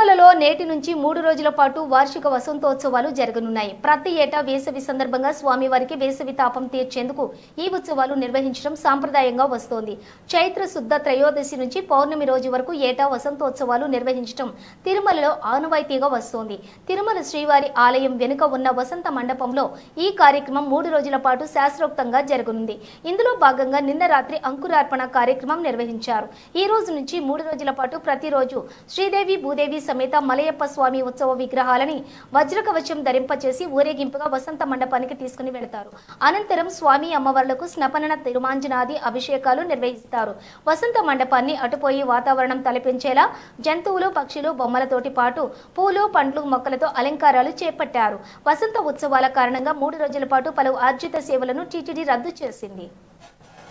తిరుమలలో నేటి నుంచి మూడు రోజుల పాటు వార్షిక వసంతోత్సవాలు జరగనున్నాయి. ప్రతి ఏటా వేసవి సందర్భంగా స్వామివారికి వేసవి తాపం తీర్చేందుకు ఈ ఉత్సవాలు నిర్వహించడం సాంప్రదాయంగా వస్తోంది. చైత్ర శుద్ధ త్రయోదశి నుంచి పౌర్ణమి రోజు వరకు ఏటా వసంతోత్సవాలు నిర్వహించడం తిరుమలలో ఆనవాయితీగా వస్తోంది. తిరుమల శ్రీవారి ఆలయం వెనుక ఉన్న వసంత మండపంలో ఈ కార్యక్రమం మూడు రోజుల పాటు శాస్త్రోక్తంగా జరగనుంది. ఇందులో భాగంగా నిన్న రాత్రి అంకురార్పణ కార్యక్రమం నిర్వహించారు. ఈ రోజు నుంచి మూడు రోజుల పాటు ప్రతిరోజు శ్రీదేవి భూదేవి సమేత మలయప్ప స్వామి ఉత్సవ విగ్రహాలని వజ్రకవచం ధరింపచేసి ఊరేగింపుగా వసంత మండపానికి తీసుకుని వెళతారు. అనంతరం స్వామి అమ్మవార్లకు స్నపనన తిరుమాంజనాది అభిషేకాలు నిర్వహిస్తారు. వసంత మండపాన్ని అటుపోయి వాతావరణం తలపించేలా జంతువులు పక్షులు బొమ్మలతోటి పాటు పూలు పండ్లు మొక్కలతో అలంకారాలు చేపట్టారు. వసంత ఉత్సవాల కారణంగా మూడు రోజుల పాటు పలు ఆర్జిత సేవలను టీటీడీ రద్దు చేసింది.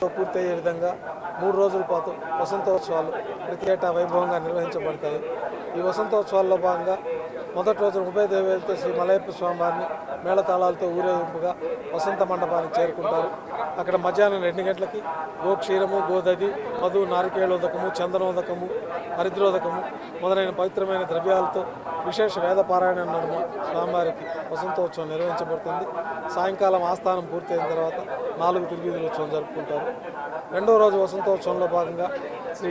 పూర్తయ్యే విధంగా మూడు రోజుల పాటు వసంతోత్సవాలు ప్రతి ఏటా వైభవంగా నిర్వహించబడతాయి. ఈ వసంతోత్సవాల్లో భాగంగా మొదటి రోజు ఉభయ దేవేలతో శ్రీ మలయప్ప స్వామివారిని మేళతాళాలతో ఊరేగింపుగా వసంత మండపానికి చేరుకుంటారు. అక్కడ మధ్యాహ్నం రెండు గంటలకి గోక్షీరము గోదది మధు నారికేళోదకము చందనోదకము హరిద్రోదకము మొదలైన పవిత్రమైన ద్రవ్యాలతో విశేష వేద పారాయణ నడుమ స్వామివారికి వసంతోత్సవం నిర్వహించబడుతుంది. సాయంకాలం ఆస్థానం పూర్తయిన తర్వాత నాలుగు తిరుగుదల ఉత్సవం జరుపుకుంటారు. రెండో రోజు వసంతోత్సవంలో భాగంగా శ్రీ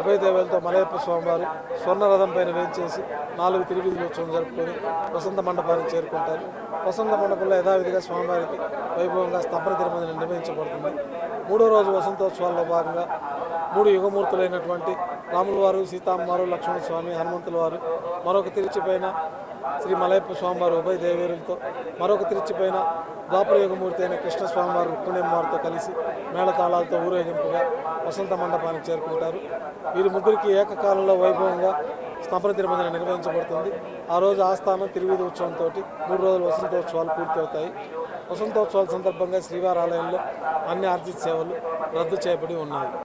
ఉభయదేవులతో మలయప్ప స్వామివారు స్వర్ణరథం పైన వేయించేసి నాలుగు తిరుగుదల ఉత్సవం జరుపుకొని వసంత మండపానికి చేరుకుంటారు. వసంత మండపంలో యథావిధిగా స్వామివారికి వైభవంగా స్థాపన తిరుమల నిర్వహించబడుతుంది మూడో రోజు వసంతోత్సవాల్లో భాగంగా మూడు యుగమూర్తులైనటువంటి రాముల వారు సీతామ్మవారు లక్ష్మణ స్వామి హనుమంతుల వారు మరొక తిరుచిపైన శ్రీ మలయప్ప స్వామివారు ఉభయ దేవేరులతో మరొక తిరుచిపైన ద్వాపరయుగమూర్తి అయిన కృష్ణ స్వామివారు కలిసి మేళతాళాలతో ఊరేగింపుగా వసంత మండపానికి చేరుకుంటారు. వీరి ముగ్గురికి ఏకకాలంలో వైభవంగా స్థాపన తిరుమల నిర్వహించబడుతుంది. ఆ రోజు ఆస్థానం తిరువీధి ఉత్సవంతో మూడు రోజులు వసంతోత్సవాలు పూర్తవుతాయి. వసంతోత్సవాల సందర్భంగా శ్రీవారి ఆలయంలో అన్ని ఆర్జిత సేవలు రద్దు చేయబడి ఉన్నాయి.